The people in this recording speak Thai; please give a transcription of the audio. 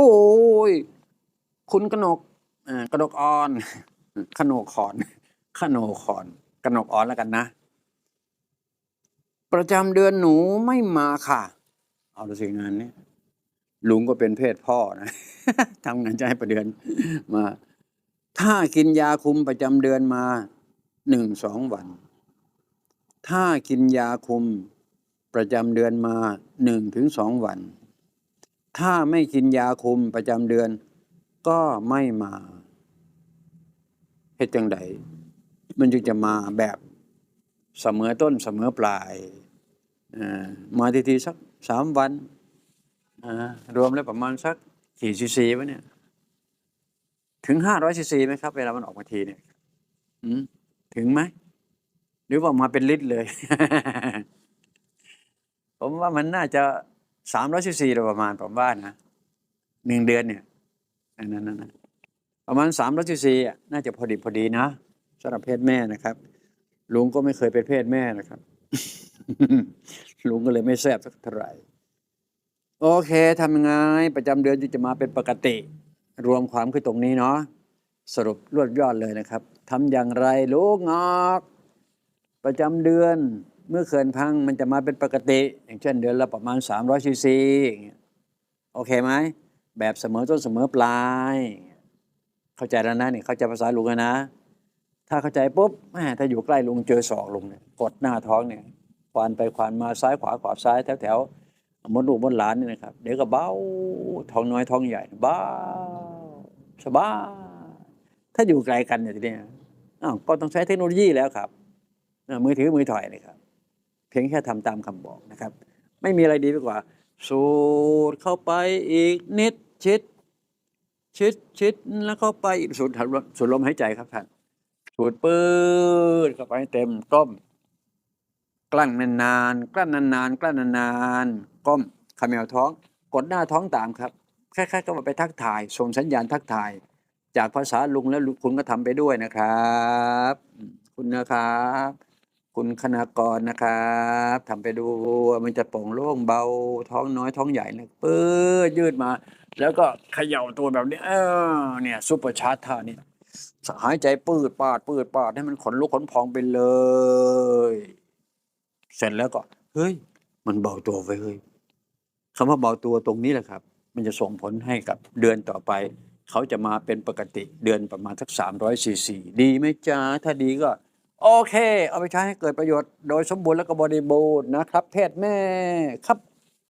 โอ้ย คุณกนกอ่อกนกอ่อน ขนกขอนขนกขอนกนกอ่อนแล้วกันนะ ประจำเดือนหนูไม่มาค่ะ เอาละสิงานนี้ลุงก็เป็นเพศพ่อนะทำงานจะให้ประเดือนมา ถ้ากินยาคุมประจำเดือนมาหนึ่งสองวัน ถ้ากินยาคุมประจำเดือนมาหนึ่งถึงสองวัน ถ้าไม่กินยาคุมประจำเดือน ก็ไม่มาเหตุจังใดมันจึงจะมาแบบเสมอต้นเสมอปลายมาทีทีสักสามวันรวมแล้วประมาณสักกี่ซีซีวะเนี่ย ถึงห้าร้อยซีซีไหมครับ เวลามันออกมาทีเนี่ยถึงไหม หรือว่ามาเป็นลิตรเลย ผมว่ามันน่าจะ สามร้อยซีซีโดยประมาณผมว่านะหนึ่งเดือนเนี่ยนั่นนั่นประมาณสามร้อยซีซีอ่น่าจะพอดีพอดีนะสำหรับเพศแม่นะครับ ลุงก็ไม่เคยเป็นเพศแม่นะครับ ลุงก็เลยไม่แซ่บสักเท่าไหร่โอเคทำยังไงประจำเดือนจะมาเป็นปกติ รวมความคือตรงนี้เนาะสรุปรวดยอดเลยนะครับทำอย่างไรลูกงอก ประจำเดือน เมื่อเขื่อนพังมันจะมาเป็นปกติ อย่างเช่นเดือนละประมาณ 300ซีซีอย่างเงี้ยโอเคไหมแบบเสมอต้นเสมอปลาย เข้าใจแล้วนะนี่เข้าใจภาษาลุงนะ ถ้าเข้าใจปุ๊บแหมถ้าอยู่ใกล้ลุงเจอศอกลุงเนี่ยกดหน้าท้องเนี่ยควานไปควานมาซ้ายขวาขวาซ้ายแถวแถวมดลูกมดหลานนี่นะครับ เดี๋ยวก็เบาท้องน้อยท้องใหญ่เบาสบายถ้าอยู่ไกลกันอย่างนี้อ้าวก็ต้องใช้เทคโนโลยีแล้วครับมือถือมือถอยเลยครับ เพียงแค่ทำตามคำบอกนะครับ ไม่มีอะไรดีไปกว่า สูดเข้าไปอีกนิดชิด ชิดชิดแล้วเข้าไปอีกสูดสูดสูดลมหายใจครับท่านสูดปืดเข้าไปเต็มก้ม กลั้นนานๆกลั้นนานๆกลั้นนานๆก้มขมวท้องกดหน้าท้องตามครับคล้ายๆก็มาไปทักทายส่งสัญญาณทักทาย จากภาษาลุงแล้วคุณก็ทำไปด้วยนะครับ คุณนะครับ คุณคณากรนะครับทำไปดูมันจะโป่งโล่งเบาท้องน้อยท้องใหญ่เนี่ยปื้ยืดมา แล้วก็เขย่าตัวแบบนี้เออเนี่ยซุปเปอร์ชาร์จท่านี้หายใจปืดปาดปืดปาดให้มันขนลุกขนพองไปเลย เสร็จแล้วก็ เฮ้ย มันเบาตัวไปเฮ้ยคำว่าเบาตัวตรงนี้แหละครับ มันจะส่งผลให้กับเดือนต่อไป เขาจะมาเป็นปกติเดือนประมาณสักสามร้อยซีซีดีไหมจ๊ะถ้าดีก็ โอเค เอาไปใช้ให้เกิดประโยชน์โดยสมบูรณ์และก็บริบูรณ์นะครับ เพศแม่ครับ